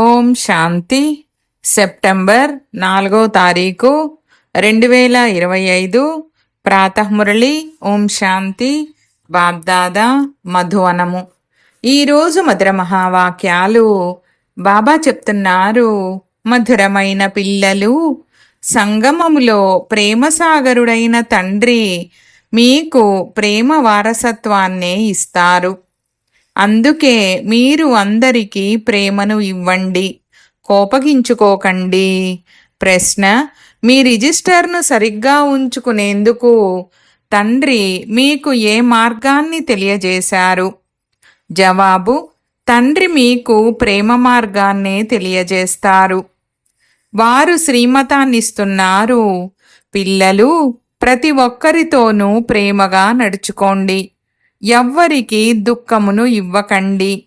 ఓం శాంతి. September నాలుగో తారీఖు రెండు వేల ఇరవై ఐదు. ప్రాతమురళి ఓం శాంతి. బాబ్దాదా మధువనము ఈరోజు మధుర మహావాక్యాలు బాబా చెప్తున్నారు. మధురమైన పిల్లలు సంగమములో ప్రేమసాగరుడైన తండ్రి మీకు ప్రేమ వారసత్వాన్నే ఇస్తారు. అందుకే మీరు అందరికీ ప్రేమను ఇవ్వండి. కోపగించుకోకండి. ప్రశ్న మీ రిజిస్టర్ను సరిగ్గా ఉంచుకునేందుకు తండ్రి మీకు ఏ మార్గాన్ని తెలియజేశారు? జవాబు తండ్రి మీకు ప్రేమ మార్గాన్నే తెలియజేస్తారు. వారు శ్రీమతాన్నిస్తున్నారు. పిల్లలు ప్రతి ఒక్కరితోనూ ప్రేమగా నడుచుకోండి. ఎవ్వరికి దుఃఖమును ఇవ్వకండి.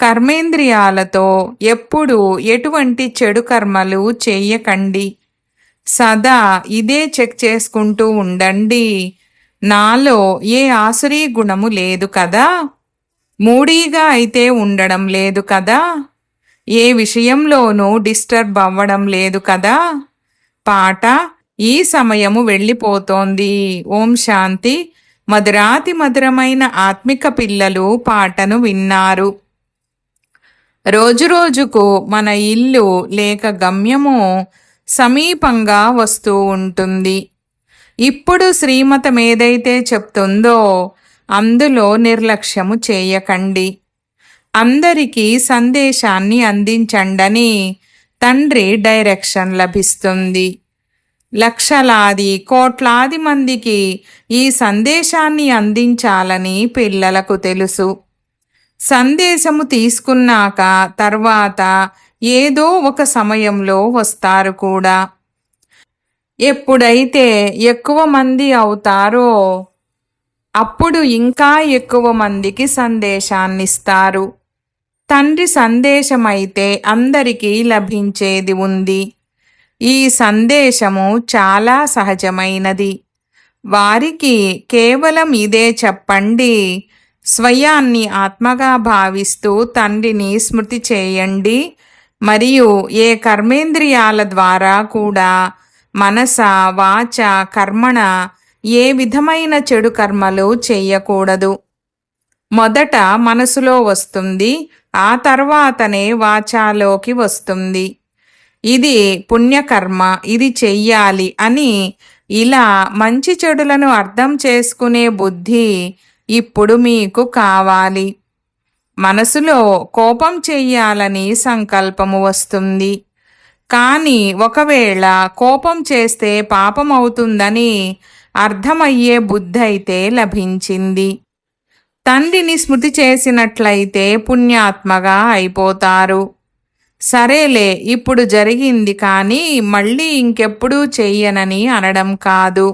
కర్మేంద్రియాలతో ఎప్పుడూ ఎటువంటి చెడు కర్మలు చేయకండి. సదా ఇదే చెక్ చేసుకుంటూ ఉండండి. నాలో ఏ ఆసురీ గుణము లేదు కదా? మూడీగా అయితే ఉండడం లేదు కదా? ఏ విషయంలోనూ డిస్టర్బ్ అవ్వడం లేదు కదా? పాట ఈ సమయము వెళ్ళిపోతోంది. ఓం శాంతి. మధురాతి మధురమైన ఆత్మిక పిల్లలు పాటను విన్నారు. రోజురోజుకు మన ఇల్లు లేక గమ్యము సమీపంగా వస్తూ ఉంటుంది. ఇప్పుడు శ్రీమతం ఏదైతే చెప్తుందో అందులో నిర్లక్ష్యము చేయకండి. అందరికీ సందేశాన్ని అందించండని తండ్రి డైరెక్షన్ లభిస్తుంది. లక్షలాది కోట్లాది మందికి ఈ సందేశాన్ని అందించాలని పిల్లలకు తెలుసు. సందేశము తీసుకున్నాక తర్వాత ఏదో ఒక సమయంలో వస్తారు కూడా. ఎప్పుడైతే ఎక్కువ మంది అవుతారో అప్పుడు ఇంకా ఎక్కువ మందికి సందేశాన్నిస్తారు. తండ్రి సందేశమైతే అందరికీ లభించేది ఉంది. ఈ సందేశము చాలా సహజమైనది. వారికి కేవలం ఇదే చెప్పండి. స్వయాన్ని ఆత్మగా భావిస్తూ తండ్రిని స్మృతి చేయండి. మరియు ఏ కర్మేంద్రియాల ద్వారా కూడా మనస వాచ కర్మణ ఏ విధమైన చెడు కర్మలు చేయకూడదు. మొదట మనసులో వస్తుంది ఆ తర్వాతనే వాచాలోకి వస్తుంది. ఇది పుణ్యకర్మ ఇది చెయ్యాలి అని ఇలా మంచి చెడులను అర్థం చేసుకునే బుద్ధి ఇప్పుడు మీకు కావాలి. మనసులో కోపం చెయ్యాలని సంకల్పము వస్తుంది. కానీ ఒకవేళ కోపం చేస్తే పాపం అవుతుందని అర్థమయ్యే బుద్ధి అయితే లభించింది. తండ్రిని స్మృతి చేసినట్లయితే పుణ్యాత్మగా అయిపోతారు. సరేలే ఇప్పుడు జరిగింది కానీ మళ్ళీ ఇంకెప్పుడూ చెయ్యనని అనడం కాదు.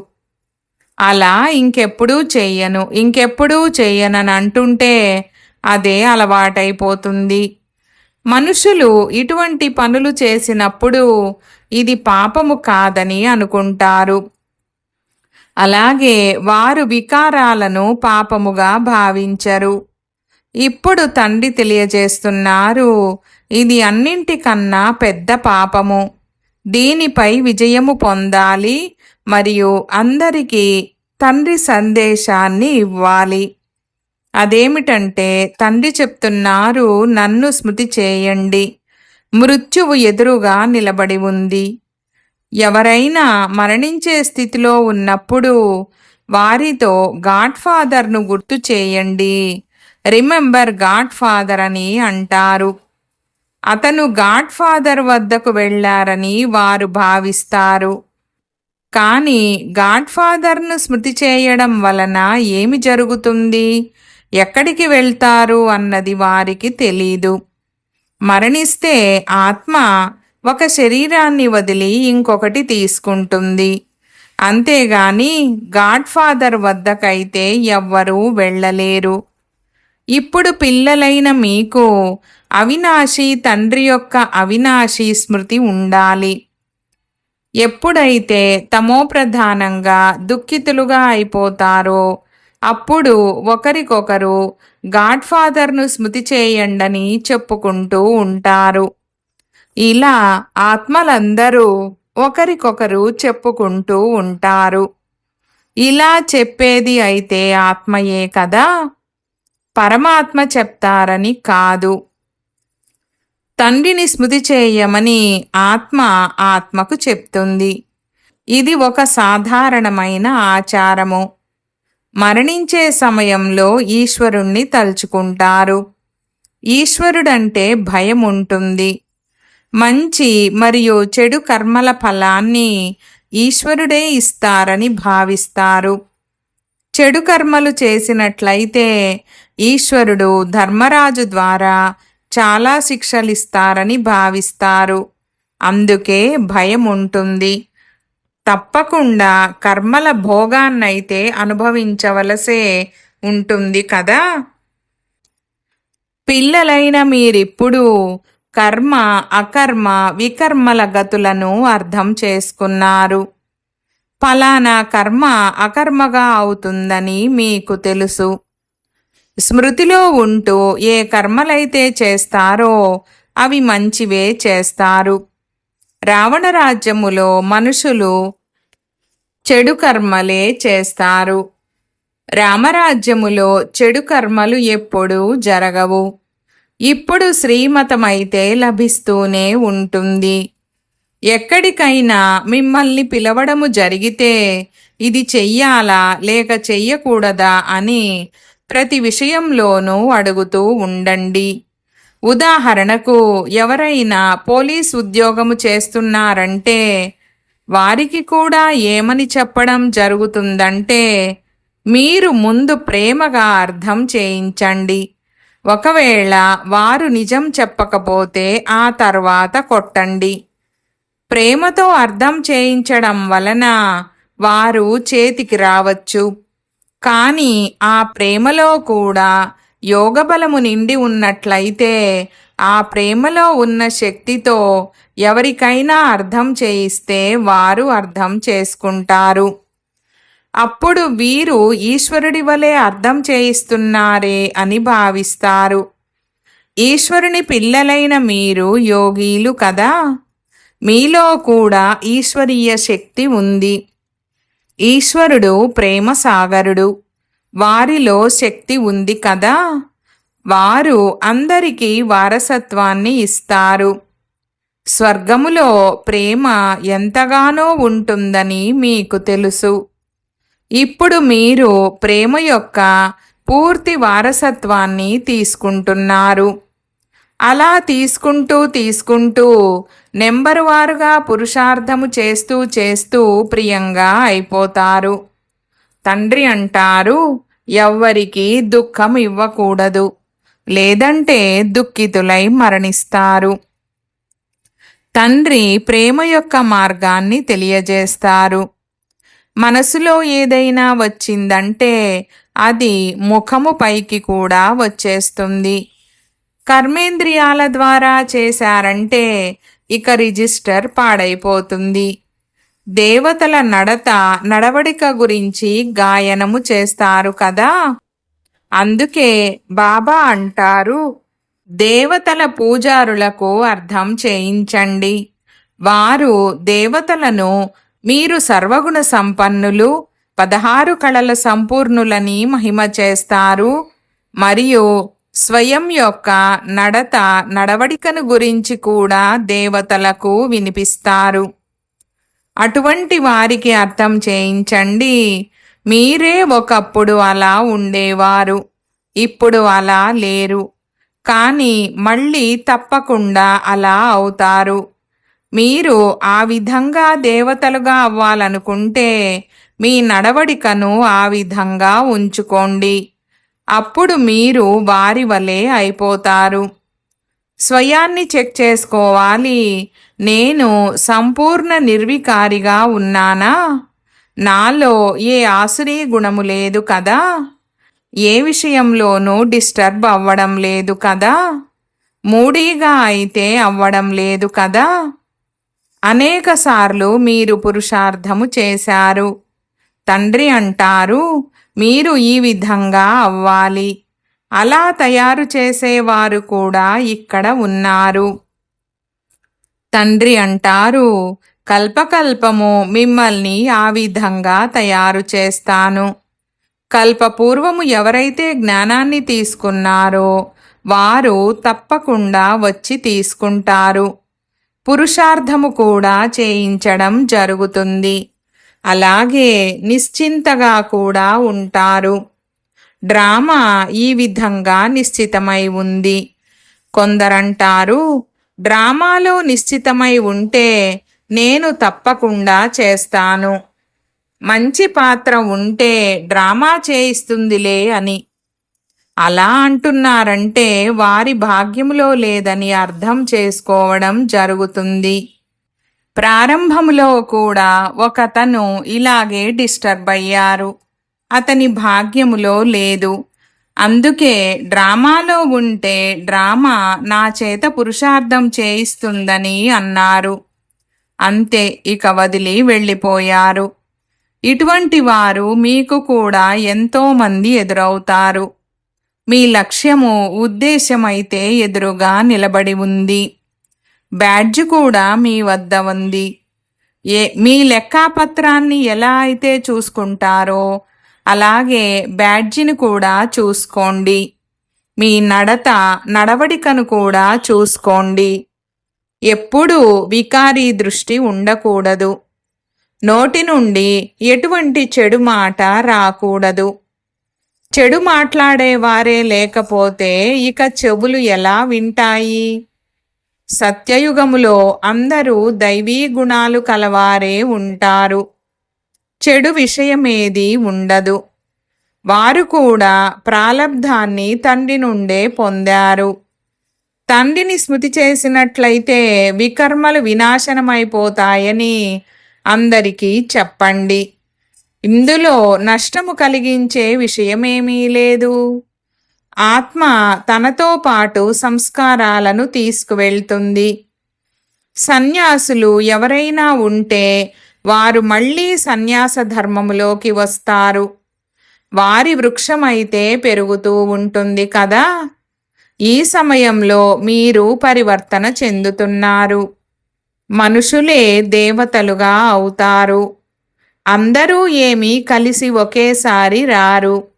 అలా ఇంకెప్పుడూ చెయ్యను ఇంకెప్పుడూ చెయ్యనని అంటుంటే అదే అలవాటైపోతుంది. మనుషులు ఇటువంటి పనులు చేసినప్పుడు ఇది పాపము కాదని అనుకుంటారు. అలాగే వారు వికారాలను పాపముగా భావించరు. ఇప్పుడు తండ్రి తెలియజేస్తున్నారు ఇది అన్నింటికన్నా పెద్ద పాపము. దీనిపై విజయము పొందాలి మరియు అందరికీ తండ్రి సందేశాన్ని ఇవ్వాలి. అదేమిటంటే తండ్రి చెప్తున్నారు నన్ను స్మృతి చేయండి. మృత్యువు ఎదురుగా నిలబడి ఉంది. ఎవరైనా మరణించే స్థితిలో ఉన్నప్పుడు వారితో గాడ్ఫాదర్ను గుర్తు చేయండి. రిమెంబర్ గాడ్ ఫాదర్ అని అంటారు. అతను గాడ్ ఫాదర్ వద్దకు వెళ్ళారని వారు భావిస్తారు. కానీ గాడ్ ఫాదర్ను స్మృతి చేయడం వలన ఏమి జరుగుతుంది? ఎక్కడికి వెళ్తారు అన్నది వారికి తెలీదు. మరణిస్తే ఆత్మ ఒక శరీరాన్ని వదిలి ఇంకొకటి తీసుకుంటుంది. అంతేగాని గాడ్ ఫాదర్ వద్దకైతే ఎవ్వరూ వెళ్ళలేరు. ఇప్పుడు పిల్లలైన మీకు అవినాశి తండ్రి యొక్క అవినాశి స్మృతి ఉండాలి. ఎప్పుడైతే తమో ప్రధానంగా దుఃఖితులుగా అయిపోతారో అప్పుడు ఒకరికొకరు గాడ్ఫాదర్ను స్మృతి చేయండని చెప్పుకుంటూ ఉంటారు. ఇలా ఆత్మలందరూ ఒకరికొకరు చెప్పుకుంటూ ఉంటారు. ఇలా చెప్పేది అయితే ఆత్మయే కదా? పరమాత్మ చెప్తారని కాదు. తండ్రిని స్మృతి చేయమని ఆత్మ ఆత్మకు చెప్తుంది. ఇది ఒక సాధారణమైన ఆచారము. మరణించే సమయంలో ఈశ్వరుణ్ణి తలుచుకుంటారు. ఈశ్వరుడంటే భయం ఉంటుంది మంచి మరియు చెడు కర్మల ఫలాన్ని ఈశ్వరుడే ఇస్తారని భావిస్తారు. చెడు కర్మలు చేసినట్లయితే ఈశ్వరుడు ధర్మరాజు ద్వారా చాలా శిక్షలిస్తారని భావిస్తారు. అందుకే భయం ఉంటుంది తప్పకుండా కర్మల భోగాన్నైతే అనుభవించవలసే ఉంటుంది కదా? పిల్లలైన మీరిప్పుడు కర్మ అకర్మ వికర్మల గతులను అర్థం చేసుకున్నారు. ఫలానా కర్మ అకర్మగా అవుతుందని మీకు తెలుసు. స్మృతిలో ఉంటూ ఏ కర్మలైతే చేస్తారో అవి మంచివే చేస్తారు. రావణ రాజ్యములో మనుషులు చెడు కర్మలే చేస్తారు. రామరాజ్యములో చెడు కర్మలు ఎప్పుడూ జరగవు. ఇప్పుడు శ్రీమతమైతే లభిస్తూనే ఉంటుంది. ఎక్కడికైనా మిమ్మల్ని పిలవడము జరిగితే ఇది చెయ్యాలా లేక చెయ్యకూడదా అని ప్రతి విషయంలోనూ అడుగుతూ ఉండండి. ఉదాహరణకు ఎవరైనా పోలీస్ ఉద్యోగము చేస్తున్నారంటే వారికి కూడా ఏమని చెప్పడం జరుగుతుందంటే మీరు ముందు ప్రేమగా అర్థం చేయించండి. ఒకవేళ వారు నిజం చెప్పకపోతే ఆ తర్వాత కొట్టండి. ప్రేమతో అర్థం చేయించడం వలన వారు చేతికి రావచ్చు. కానీ ఆ ప్రేమలో కూడా యోగబలము నిండి ఉన్నట్లయితే ఆ ప్రేమలో ఉన్న శక్తితో ఎవరికైనా అర్థం చేయిస్తే వారు అర్థం చేసుకుంటారు. అప్పుడు వీరు ఈశ్వరుడి వలె అర్థం చేయిస్తున్నారే అని భావిస్తారు. ఈశ్వరుని పిల్లలైన మీరు యోగీలు కదా? మీలో కూడా ఈశ్వరీయ శక్తి ఉంది. ఈశ్వరుడు ప్రేమ సాగరుడు. వారిలో శక్తి ఉంది కదా. వారు అందరికీ వారసత్వాన్ని ఇస్తారు. స్వర్గములో ప్రేమ ఎంతగానో ఉంటుందని మీకు తెలుసు. ఇప్పుడు మీరు ప్రేమ యొక్క పూర్తి వారసత్వాన్ని తీసుకుంటున్నారు. అలా తీసుకుంటూ తీసుకుంటూ నెంబరు వారుగా పురుషార్థము చేస్తూ చేస్తూ ప్రియంగా అయిపోతారు. తండ్రి అంటారు ఎవ్వరికి దుఃఖం ఇవ్వకూడదు. లేదంటే దుఃఖితులై మరణిస్తారు. తండ్రి ప్రేమ యొక్క మార్గాన్ని తెలియజేస్తారు. మనసులో ఏదైనా వచ్చిందంటే అది ముఖము పైకి కూడా వచ్చేస్తుంది. కర్మేంద్రియాల ద్వారా చేశారంటే ఇక రిజిస్టర్ పాడైపోతుంది. దేవతల నడత నడవడిక గురించి గాయనము చేస్తారు కదా? అందుకే బాబా అంటారు దేవతల పూజారులకు అర్థం చేయించండి. వారు దేవతలను మీరు సర్వగుణ సంపన్నులు పదహారు కళల సంపూర్ణులని మహిమ చేస్తారు. మరియు స్వయం యొక్క నడత నడవడికను గురించి కూడా దేవతలకు వినిపిస్తారు. అటువంటి వారికి అర్థం చేయించండి. మీరే ఒకప్పుడు అలా ఉండేవారు. ఇప్పుడు అలా లేరు. కానీ మళ్ళీ తప్పకుండా అలా అవుతారు. మీరు ఆ విధంగా దేవతలుగా అవ్వాలనుకుంటే మీ నడవడికను ఆ విధంగా ఉంచుకోండి. అప్పుడు మీరు వారి వలె అయిపోతారు. స్వయాన్ని చెక్ చేసుకోవాలి. నేను సంపూర్ణ నిర్వికారిగా ఉన్నానా? నాలో ఏ ఆసురీ గుణము లేదు కదా? ఏ విషయంలోనూ డిస్టర్బ్ అవ్వడం లేదు కదా? మూడీగా అయితే అవ్వడం లేదు కదా? అనేకసార్లు మీరు పురుషార్థము చేశారు. తండ్రి అంటారు మీరు ఈ విధంగా అవ్వాలి. అలా తయారు చేసేవారు కూడా ఇక్కడ ఉన్నారు. తండ్రి అంటారు కల్పకల్పము మిమ్మల్ని ఆ విధంగా తయారు చేస్తాను. కల్పపూర్వము ఎవరైతే జ్ఞానాన్ని తీసుకున్నారో వారు తప్పకుండా వచ్చి తీసుకుంటారు. పురుషార్థము కూడా చేయించడం జరుగుతుంది. అలాగే నిశ్చింతగా కూడా ఉంటారు. డ్రామా ఈ విధంగా నిశ్చితమై ఉంది. కొందరంటారు డ్రామాలో నిశ్చితమై ఉంటే నేను తప్పకుండా చేస్తాను. మంచి పాత్ర ఉంటే డ్రామా చేయిస్తుందిలే అని. అలా అంటున్నారంటే వారి భాగ్యములో లేదని అర్థం చేసుకోవడం జరుగుతుంది. ప్రారంభములో కూడా ఒకతను ఇలాగే డిస్టర్బ్ అయ్యారు. అతని భాగ్యములో లేదు. అందుకే డ్రామాలో ఉంటే డ్రామా నా చేత పురుషార్థం చేయిస్తుందని అన్నారు. అంతే ఇక వదిలి వెళ్ళిపోయారు. ఇటువంటి వారు మీకు కూడా ఎంతోమంది ఎదురవుతారు. మీ లక్ష్యము ఉద్దేశమైతే ఎదురుగా నిలబడి ఉంది. బ్యాడ్జ్ కూడా మీ వద్ద ఉంది. ఏ మీ లెక్కాపత్రాన్ని ఎలా అయితే చూసుకుంటారో అలాగే బ్యాడ్జిని కూడా చూసుకోండి. మీ నడత నడవడికను కూడా చూసుకోండి. ఎప్పుడూ వికారీ దృష్టి ఉండకూడదు. నోటి నుండి ఎటువంటి చెడు మాట రాకూడదు. చెడు మాట్లాడేవారే లేకపోతే ఇక చెవులు ఎలా వింటాయి? సత్యయుగములో అందరూ దైవీ గుణాలు కలవారే ఉంటారు. చెడు విషయమేది ఉండదు. వారు కూడా ప్రాలబ్ధాన్ని తండ్రి నుండే పొందారు. తండ్రిని స్మృతి చేసినట్లయితే వికర్మలు వినాశనమైపోతాయని అందరికీ చెప్పండి. ఇందులో నష్టము కలిగించే విషయమేమీ లేదు. ఆత్మ తనతో పాటు సంస్కారాలను తీసుకువెళ్తుంది. సన్యాసులు ఎవరైనా ఉంటే వారు మళ్ళీ సన్యాస ధర్మములోకి వస్తారు. వారి వృక్షమైతే పెరుగుతూ ఉంటుంది కదా? ఈ సమయంలో మీరు పరివర్తన చెందుతున్నారు. మనుషులే దేవతలుగా అవుతారు. అందరూ ఏమీ కలిసి ఒకేసారి రారు.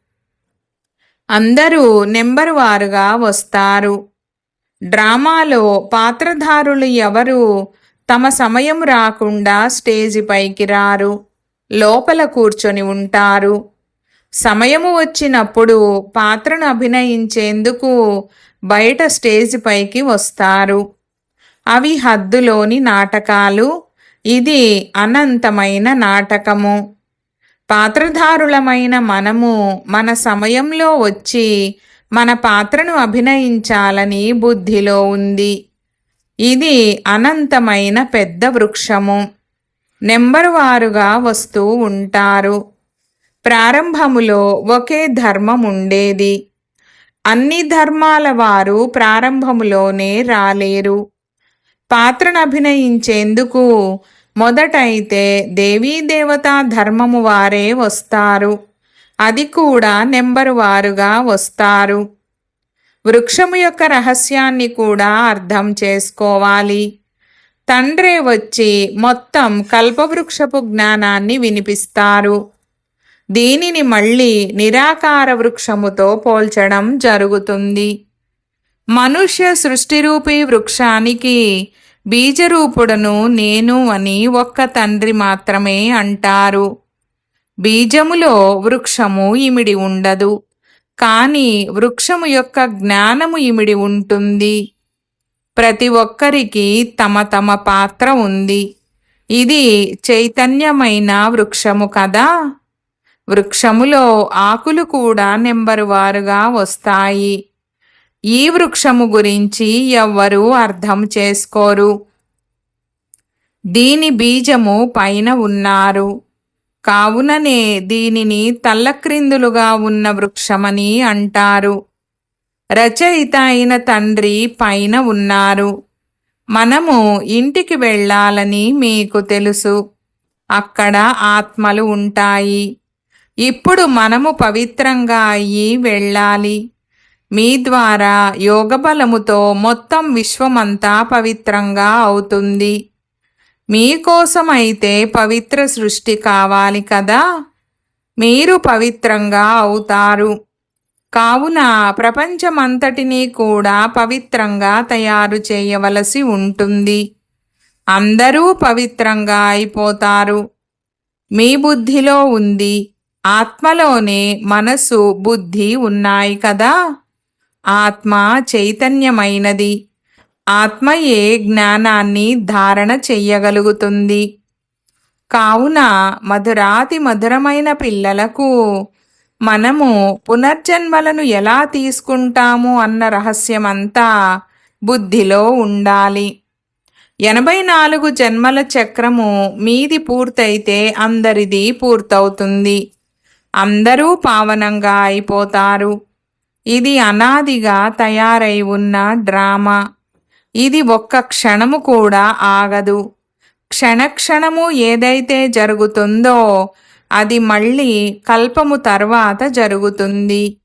అందరూ నెంబర్ వారుగా వస్తారు. డ్రామాలో పాత్రధారులు ఎవరు? తమ సమయం రాకుండా స్టేజి పైకి రారు. లోపల కూర్చొని ఉంటారు. సమయము వచ్చినప్పుడు పాత్రను అభినయించేందుకు బయట స్టేజి పైకి వస్తారు. అవి హద్దులోని నాటకాలు. ఇది అనంతమైన నాటకము. పాత్రధారులమైన మనము మన సమయంలో వచ్చి మన పాత్రను అభినయించాలని బుద్ధిలో ఉంది. ఇది అనంతమైన పెద్ద వృక్షము. నెంబరు వారుగా వస్తూ ఉంటారు. ప్రారంభములో ఒకే ధర్మం ఉండేది. అన్ని ధర్మాల వారు ప్రారంభములోనే రాలేరు. పాత్రను అభినయించేందుకు మొదటైతే దేవీ దేవతా ధర్మము వారే వస్తారు. అది కూడా నెంబరు వారుగా వస్తారు. వృక్షము యొక్క రహస్యాన్ని కూడా అర్థం చేసుకోవాలి. తండ్రే వచ్చి మొత్తం కల్పవృక్షపు జ్ఞానాన్ని వినిపిస్తారు. దీనిని మళ్ళీ నిరాకార వృక్షముతో పోల్చడం జరుగుతుంది. మనుష్య సృష్టిరూపీ వృక్షానికి బీజరూపుడను నేను అని ఒక్క తండ్రి మాత్రమే అంటారు. బీజములో వృక్షము ఇమిడి ఉండదు కానీ వృక్షము యొక్క జ్ఞానము ఇమిడి ఉంటుంది. ప్రతి ఒక్కరికి తమ తమ పాత్ర ఉంది. ఇది చైతన్యమైన వృక్షము కదా? వృక్షములో ఆకులు కూడా నెంబరు వారుగా వస్తాయి. ఈ వృక్షము గురించి ఎవ్వరూ అర్థం చేసుకోరు. దీని బీజము పైన ఉన్నారు. కావుననే దీనిని తల్లక్రిందులుగా ఉన్న వృక్షమని అంటారు. రచయిత అయిన తండ్రి పైన ఉన్నారు. మనము ఇంటికి వెళ్ళాలని మీకు తెలుసు. అక్కడ ఆత్మలు ఉంటాయి. ఇప్పుడు మనము పవిత్రంగా అయ్యి వెళ్ళాలి. మీ ద్వారా యోగబలముతో మొత్తం విశ్వమంతా పవిత్రంగా అవుతుంది. మీకోసమైతే పవిత్ర సృష్టి కావాలి కదా? మీరు పవిత్రంగా అవుతారు. కావున ప్రపంచమంతటినీ కూడా పవిత్రంగా తయారు చేయవలసి ఉంటుంది. అందరూ పవిత్రంగా అయిపోతారు. మీ బుద్ధిలో ఉంది. ఆత్మలోనే మనసు బుద్ధి ఉన్నాయి కదా? ఆత్మ చైతన్యమైనది. ఆత్మయే జ్ఞానాన్ని ధారణ చెయ్యగలుగుతుంది. కావున మధురాతి మధురమైన పిల్లలకు మనము పునర్జన్మలను ఎలా తీసుకుంటాము అన్న రహస్యమంతా బుద్ధిలో ఉండాలి. ఎనభై నాలుగు జన్మల చక్రము మీది పూర్తయితే అందరిది పూర్తవుతుంది. అందరూ పావనంగా అయిపోతారు. ఇది అనాదిగా తయారై ఉన్న డ్రామా. ఇది ఒక్క క్షణము కూడా ఆగదు. క్షణక్షణము ఏదైతే జరుగుతుందో అది మళ్ళీ కల్పము తర్వాత జరుగుతుంది.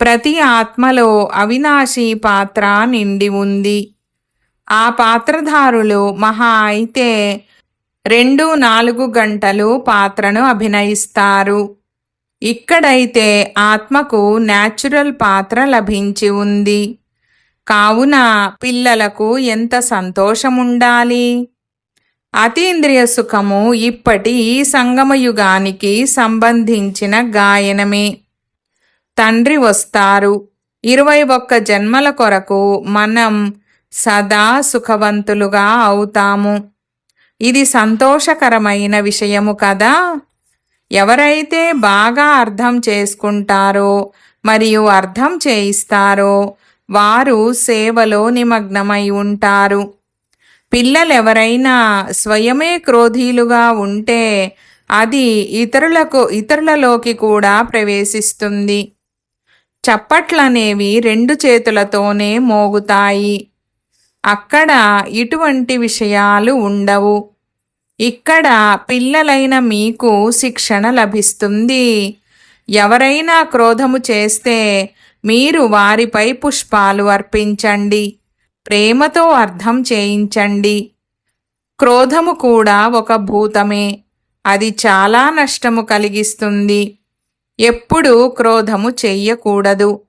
ప్రతి ఆత్మలో అవినాశి పాత్ర నిండి ఉంది. ఆ పాత్రధారులు మహా అయితే రెండు నాలుగు గంటలు పాత్రను అభినయిస్తారు. ఇక్కడైతే ఆత్మకు న్యాచురల్ పాత్ర లభించి ఉంది. కావున పిల్లలకు ఎంత సంతోషముండాలి? అతీంద్రియ సుఖము ఇప్పటి ఈ సంగమయుగానికి సంబంధించిన గాయనమే. తండ్రి వస్తారు. ఇరవై ఒక్క జన్మల కొరకు మనం సదా సుఖవంతులుగా అవుతాము. ఇది సంతోషకరమైన విషయము కదా? ఎవరైతే బాగా అర్థం చేసుకుంటారో మరియు అర్థం చేయిస్తారో వారు సేవలో నిమగ్నమై ఉంటారు. పిల్లలెవరైనా స్వయమే క్రోధీలుగా ఉంటే అది ఇతరులకు ఇతరులలోకి కూడా ప్రవేశిస్తుంది. చప్పట్లనేవి రెండు చేతులతోనే మోగుతాయి. అక్కడ ఇటువంటి విషయాలు ఉండవు. ఇక్కడ పిల్లలైన మీకు శిక్షణ లభిస్తుంది. ఎవరైనా క్రోధము చేస్తే మీరు వారిపై పుష్పాలు అర్పించండి. ప్రేమతో అర్థం చేయించండి. క్రోధము కూడా ఒక భూతమే. అది చాలా నష్టము కలిగిస్తుంది. ఎప్పుడూ క్రోధము చెయ్యకూడదు.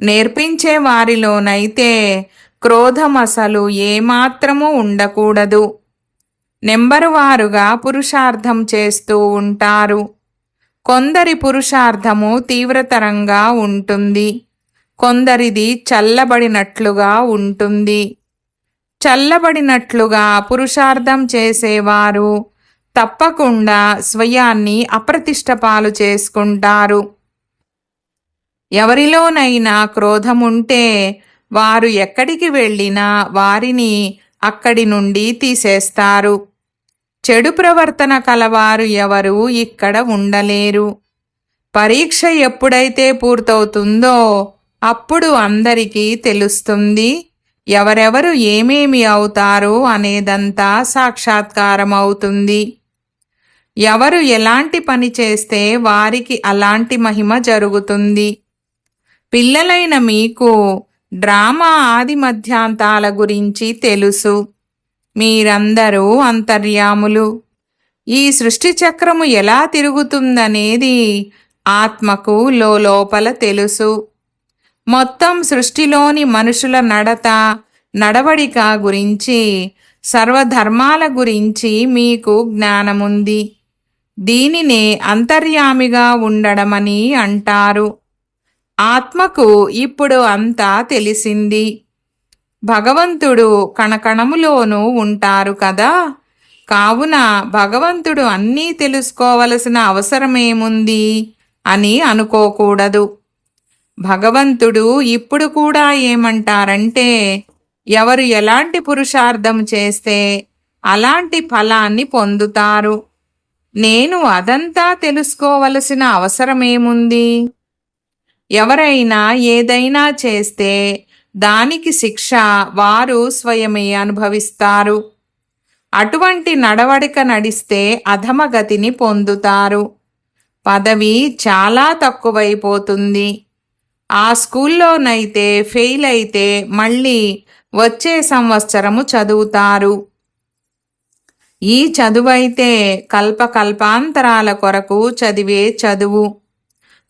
నేర్పించే వారిలోనైతే క్రోధం అసలు ఏమాత్రము ఉండకూడదు. నెంబరు వారుగా పురుషార్థం చేస్తూ ఉంటారు. కొందరి పురుషార్థము తీవ్రతరంగా ఉంటుంది. కొందరిది చల్లబడినట్లుగా ఉంటుంది. చల్లబడినట్లుగా పురుషార్థం చేసేవారు తప్పకుండా స్వయాన్ని అప్రతిష్టపాలు చేసుకుంటారు. ఎవరిలోనైనా క్రోధముంటే వారు ఎక్కడికి వెళ్ళినా వారిని అక్కడి నుండి తీసేస్తారు. చెడు ప్రవర్తన కలవారు ఎవరు ఇక్కడ ఉండలేరు. పరీక్ష ఎప్పుడైతే పూర్తవుతుందో అప్పుడు అందరికీ తెలుస్తుంది ఎవరెవరు ఏమేమి అవుతారు అనేదంతా సాక్షాత్కారం అవుతుంది ఎవరు ఎలాంటి పని చేస్తే వారికి అలాంటి మహిమ జరుగుతుంది. పిల్లలైన మీకు డ్రామా ఆది మధ్యాంతాల గురించి తెలుసు. మీరందరూ అంతర్యాములు. ఈ సృష్టి చక్రము ఎలా తిరుగుతుందనేది ఆత్మకు లోపల తెలుసు. మొత్తం సృష్టిలోని మనుషుల నడత నడవడిక గురించి సర్వధర్మాల గురించి మీకు జ్ఞానముంది. దీనినే అంతర్యామిగా ఉండడమని అంటారు. ఆత్మకు ఇప్పుడు అంతా తెలిసింది. భగవంతుడు కణకణములోనూ ఉంటారు కదా? కావున భగవంతుడు అన్నీ తెలుసుకోవలసిన అవసరమేముంది అని అనుకోకూడదు. భగవంతుడు ఇప్పుడు కూడా ఏమంటారంటే ఎవరు ఎలాంటి పురుషార్థం చేస్తే అలాంటి ఫలాన్ని పొందుతారు. నేను అదంతా తెలుసుకోవలసిన అవసరమేముంది? ఎవరైనా ఏదైనా చేస్తే దానికి శిక్ష వారు స్వయమే అనుభవిస్తారు. అటువంటి నడవడిక నడిస్తే అధమగతిని పొందుతారు. పదవి చాలా తక్కువైపోతుంది. ఆ స్కూల్లోనైతే ఫెయిల్ అయితే మళ్ళీ వచ్చే సంవత్సరము చదువుతారు. ఈ చదువైతే కల్పకల్పాంతరాల కొరకు చదివే చదువు.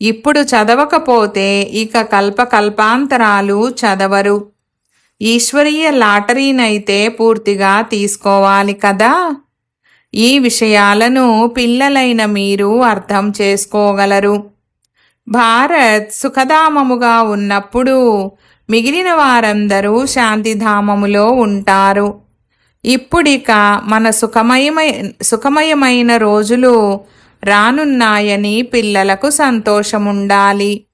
ఇప్పుడు చదవకపోతే ఇక కల్పకల్పాంతరాలు చదవరు. ఈశ్వరీయ లాటరీనైతే పూర్తిగా తీసుకోవాలి కదా? ఈ విషయాలను పిల్లలైన మీరు అర్థం చేసుకోగలరు. భారత్ సుఖధామముగా ఉన్నప్పుడు మిగిలిన వారందరూ శాంతిధామములో ఉంటారు. ఇప్పుడిక మన సుఖమయమై సుఖమయమైన రోజులు రానున్నాయని పిల్లలకు సంతోషముండాలి.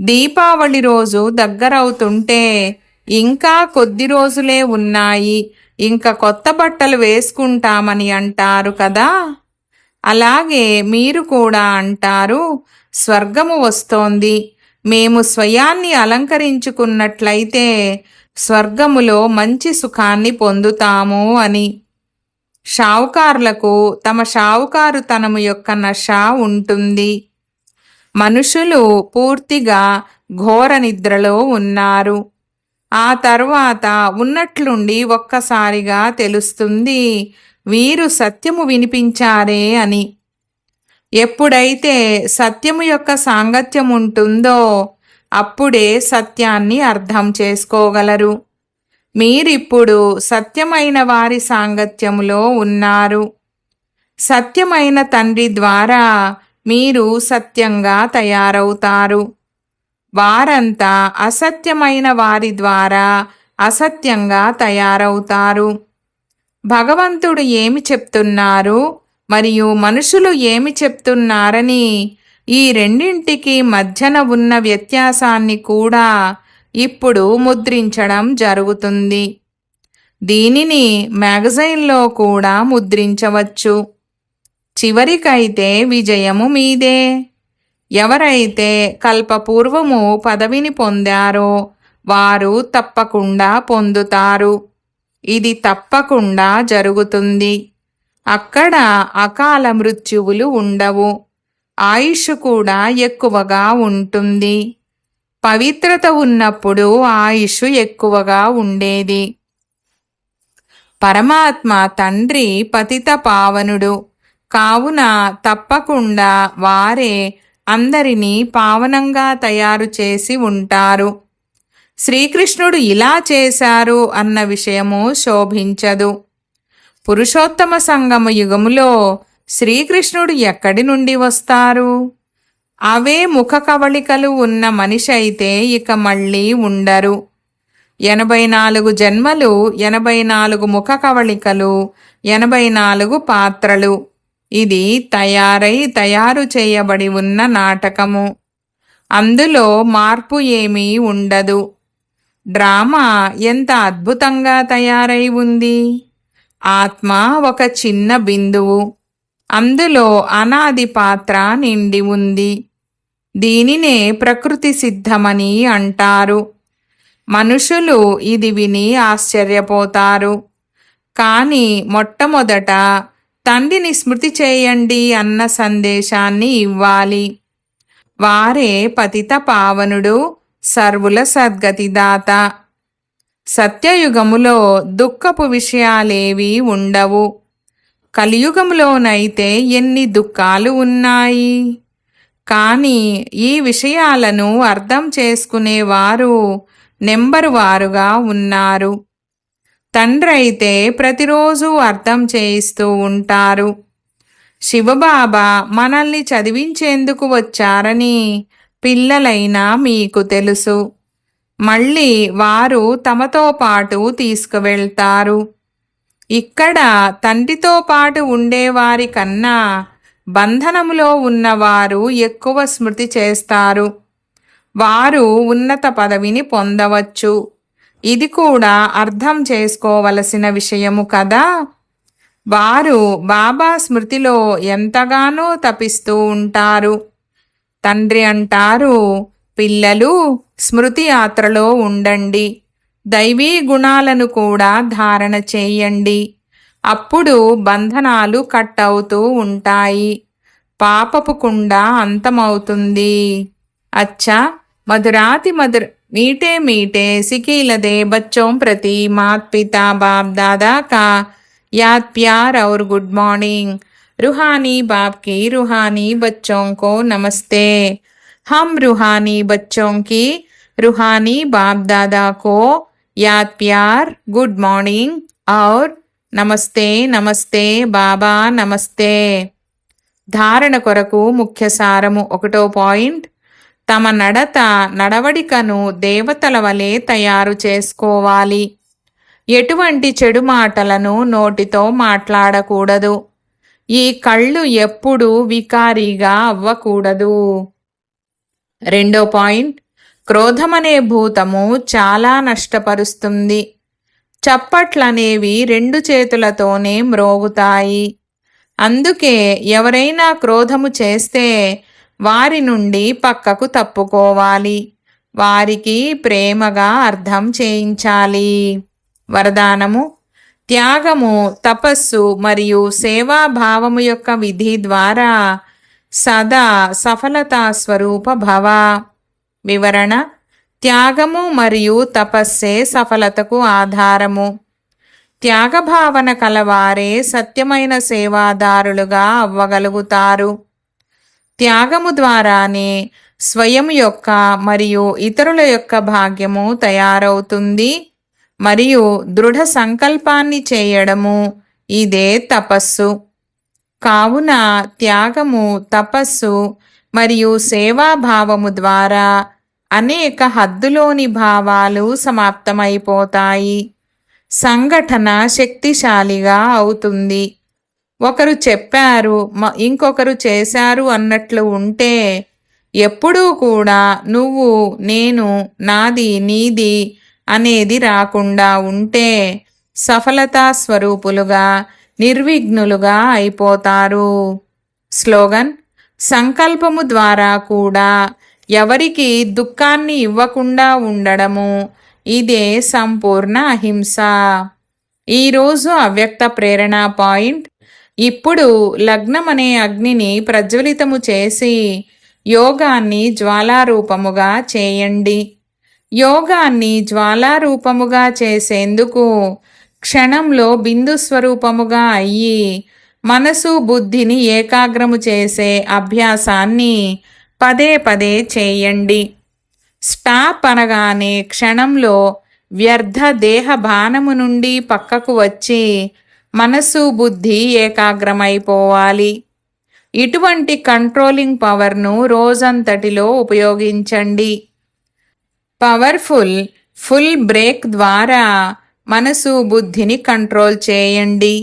దీపావళి రోజు దగ్గరవుతుంటే ఇంకా కొద్ది రోజులే ఉన్నాయి. ఇంకా కొత్త బట్టలు వేసుకుంటామని అంటారు కదా? అలాగే మీరు కూడా అంటారు స్వర్గము వస్తోంది. మేము స్వయాన్ని అలంకరించుకున్నట్లయితే స్వర్గములో మంచి సుఖాన్ని పొందుతాము అని. షావుకారులకు తమ షావుకారుతనము యొక్క నష ఉంటుంది. మనుషులు పూర్తిగా ఘోర నిద్రలో ఉన్నారు. ఆ తర్వాత ఉన్నట్లుండి ఒక్కసారిగా తెలుస్తుంది వీరు సత్యము వినిపించారే అని. ఎప్పుడైతే సత్యము యొక్క సాంగత్యం ఉంటుందో అప్పుడే సత్యాన్ని అర్థం చేసుకోగలరు. మీరిప్పుడు సత్యమైన వారి సాంగత్యములో ఉన్నారు. సత్యమైన తండ్రి ద్వారా మీరు సత్యంగా తయారవుతారు. వారంతా అసత్యమైన వారి ద్వారా అసత్యంగా తయారవుతారు. భగవంతుడు ఏమి చెప్తున్నారు మరియు మనుషులు ఏమి చెప్తున్నారని ఈ రెండింటికి మధ్యన ఉన్న వ్యత్యాసాన్ని కూడా ఇప్పుడు ముద్రించడం జరుగుతుంది. దీనిని మ్యాగజైన్లో కూడా ముద్రించవచ్చు. చివరికైతే విజయము మీదే. ఎవరైతే కల్పపూర్వము పదవిని పొందారో వారు తప్పకుండా పొందుతారు. ఇది తప్పకుండా జరుగుతుంది. అక్కడ అకాల మృత్యువులు ఉండవు. ఆయుష్ కూడా ఎక్కువగా ఉంటుంది. పవిత్రత ఉన్నప్పుడు ఆయుష్ ఎక్కువగా ఉండేది. పరమాత్మ తండ్రి పతిత పావనుడు. కావున తప్పకుండా వారే అందరినీ పావనంగా తయారు చేసి ఉంటారు. శ్రీకృష్ణుడు ఇలా చేశారు అన్న విషయము శోభించదు. పురుషోత్తమ సంగమ యుగములో శ్రీకృష్ణుడు ఎక్కడి నుండి వస్తారు? అవే ముఖ కవళికలు ఉన్న మనిషి అయితే ఇక మళ్ళీ ఉండరు. ఎనభై నాలుగు జన్మలు ఎనభై నాలుగు ముఖ కవళికలు ఎనభై నాలుగు పాత్రలు. ఇది తయారై తయారు చేయబడి ఉన్న నాటకము. అందులో మార్పు ఏమీ ఉండదు. డ్రామా ఎంత అద్భుతంగా తయారై ఉంది. ఆత్మ ఒక చిన్న బిందువు. అందులో అనాది పాత్ర నిండి ఉంది. దీనినే ప్రకృతి సిద్ధమని అంటారు. మనుషులు ఇది విని ఆశ్చర్యపోతారు. కానీ మొట్టమొదట తండ్రిని స్మృతి చేయండి అన్న సందేశాన్ని ఇవ్వాలి. వారే పతిత పావనుడు సర్వుల సద్గతిదాత. సత్యయుగములో దుఃఖపు విషయాలేవి ఉండవు. కలియుగంలోనైతే ఎన్ని దుఃఖాలు ఉన్నాయి. కానీ ఈ విషయాలను అర్థం చేసుకునేవారు నెంబరు వారుగా ఉన్నారు. తండ్రైతే ప్రతిరోజు అర్థం చేయిస్తూ ఉంటారు. శివబాబా మనల్ని చదివించేందుకు వచ్చారని పిల్లలైనా మీకు తెలుసు. మళ్ళీ వారు తమతో పాటు తీసుకువెళ్తారు. ఇక్కడ తండ్రితో పాటు ఉండేవారి కన్నా బంధనములో ఉన్నవారు ఎక్కువ స్మృతి చేస్తారు. వారు ఉన్నత పదవిని పొందవచ్చు. ఇది కూడా అర్థం చేసుకోవలసిన విషయము కదా. వారు బాబా స్మృతిలో ఎంతగానో తపిస్తూ ఉంటారు. తండ్రి అంటారు పిల్లలు స్మృతి యాత్రలో ఉండండి. దైవీ గుణాలను కూడా ధారణ చేయండి అప్పుడు బంధనాలు కట్ అవుతూ ఉంటాయి పాపపు కుండ అంతమవుతుంది అచ్చా मधुराति मधुर मीठे मीठे सिकील दे बच्चों प्रति मात पिता बाप दादा का याद प्यार और गुड मॉर्निंग रूहानी बाप की रूहानी बच्चों को नमस्ते हम रूहानी बच्चों की रूहानी बाप दादा को याद प्यार गुड मॉर्निंग और నమస్తే నమస్తే బాబా నమస్తే ధారణ కొరకు ముఖ్య సారము ఒకటో పాయింట్ తమ నడత నడవడికను దేవతల వలె తయారు చేసుకోవాలి ఎటువంటి చెడు మాటలను నోటితో మాట్లాడకూడదు ఈ కళ్ళు ఎప్పుడూ వికారీగా అవ్వకూడదు రెండో పాయింట్ క్రోధమనే భూతము చాలా నష్టపరుస్తుంది. చప్పట్లనేవి రెండు చేతులతోనే మ్రోగుతాయి. అందుకే ఎవరైనా క్రోధము చేస్తే వారి నుండి పక్కకు తప్పుకోవాలి. వారికి ప్రేమగా అర్థం చేయించాలి. వరదానము త్యాగము తపస్సు మరియు సేవాభావము యొక్క విధి ద్వారా సదా సఫలతా స్వరూప భవ. వివరణ. త్యాగము మరియు తపస్సే సఫలతకు ఆధారము. త్యాగభావన కలవారే సత్యమైన సేవాదారులుగా అవ్వగలుగుతారు. త్యాగము ద్వారానే స్వయం యొక్క మరియు ఇతరుల యొక్క భాగ్యము తయారవుతుంది. మరియు దృఢ సంకల్పాన్ని చేయడము ఇదే తపస్సు. కావున త్యాగము తపస్సు మరియు సేవాభావము ద్వారా అనేక హద్దులోని భావాలు సమాప్తమైపోతాయి. సంఘటన శక్తిశాలిగా అవుతుంది. ఒకరు చెప్పారు ఇంకొకరు చేశారు అన్నట్లు ఉంటే ఎప్పుడూ కూడా నువ్వు నేను నాది నీది అనేది రాకుండా ఉంటే సఫలతా స్వరూపులుగా నిర్విఘ్నులుగా అయిపోతారు. స్లోగన్ సంకల్పము ద్వారా కూడా ఎవరికి దుఃఖాన్ని ఇవ్వకుండా ఉండడము. ఇదే సంపూర్ణ అహింస. ఈరోజు అవ్యక్త ప్రేరణ పాయింట్. ఇప్పుడు లగ్నం అనే అగ్నిని ప్రజ్వలితము చేసి యోగాన్ని జ్వాలారూపముగా చేయండి. యోగాన్ని జ్వాలారూపముగా చేసేందుకు క్షణంలో బిందు స్వరూపముగా అయ్యి మనసు బుద్ధిని ఏకాగ్రము చేసే అభ్యాసాన్ని పదే పదే చేయండి. స్టాప్ అనగానే క్షణంలో వ్యర్థ దేహ బాణము నుండి పక్కకు వచ్చి మనసు బుద్ధి ఏకాగ్రమైపోవాలి. ఇటువంటి కంట్రోలింగ్ పవర్ను రోజంతటిలో ఉపయోగించండి. పవర్ఫుల్ ఫుల్ బ్రేక్ ద్వారా మనసు బుద్ధిని కంట్రోల్ చేయండి.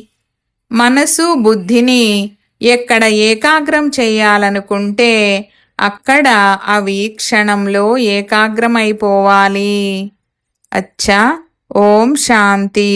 మనసు బుద్ధిని ఎక్కడ ఏకాగ్రం చేయాలనుకుంటే అక్కడ అవి క్షణంలో ఏకాగ్రమైపోవాలి. అచ్చా ఓం శాంతి.